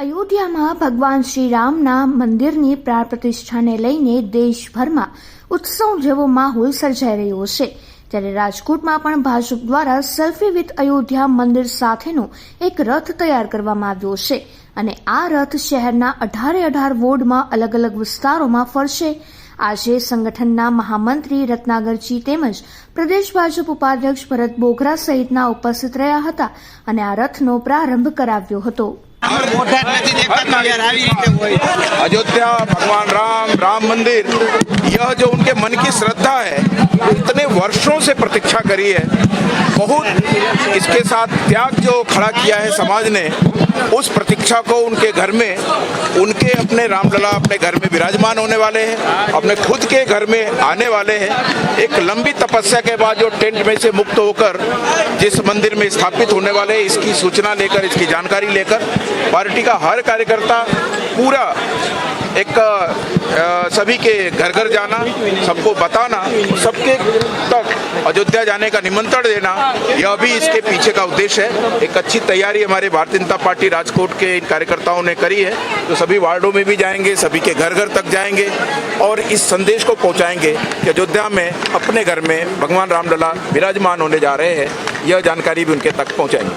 અયોધ્યામાં ભગવાન શ્રીરામના મંદિરની પ્રાણ પ્રતિષ્ઠાને લઈને દેશભરમાં ઉત્સવ જેવો માહોલ સર્જાઈ રહ્યો છે. ત્યારે રાજકોટમાં પણ ભાજપ દ્વારા સેલ્ફી વિથ અયોધ્યા મંદિર સાથેનો એક રથ તૈયાર કરવામાં આવ્યો છે અને આ રથ શહેરના અઢારે અઢાર વોર્ડમાં અલગ અલગ વિસ્તારોમાં ફરશે. આજે સંગઠનના મહામંત્રી રત્નાગરજી તેમજ પ્રદેશ ભાજપ ઉપાધ્યક્ષ ભરત બોગરા સહિતના ઉપસ્થિત રહ્યા હતા અને આ રથનો પ્રારંભ કરાવ્યો હતો. अयोध्या, भगवान राम राम मंदिर, यह जो उनके मन की श्रद्धा है, इतने वर्षों से प्रतीक्षा करी है, बहुत इसके साथ त्याग जो खड़ा किया है समाज ने, उस प्रतीक्षा को उनके घर में उनके अपने रामलला अपने घर में विराजमान होने वाले हैं अपने खुद के घर में आने वाले हैं। एक लंबी तपस्या के बाद जो टेंट में से मुक्त होकर जिस मंदिर में स्थापित होने वाले हैं इसकी सूचना लेकर इसकी जानकारी लेकर पार्टी का हर कार्यकर्ता पूरा एक अ, सभी के घर घर जाना सबको बताना सबके तक अयोध्या जाने का निमंत्रण देना यह भी इसके पीछे का उद्देश्य है। एक अच्छी तैयारी हमारे भारतीय जनता पार्टी राजकोट के इन कार्यकर्ताओं ने करी है। तो सभी वार्डों में भी जाएँगे सभी के घर घर तक जाएँगे और इस संदेश को पहुंचाएँगे कि अयोध्या में अपने घर में भगवान रामलला विराजमान होने जा रहे हैं। यह जानकारी भी उनके तक पहुंचाएँगे।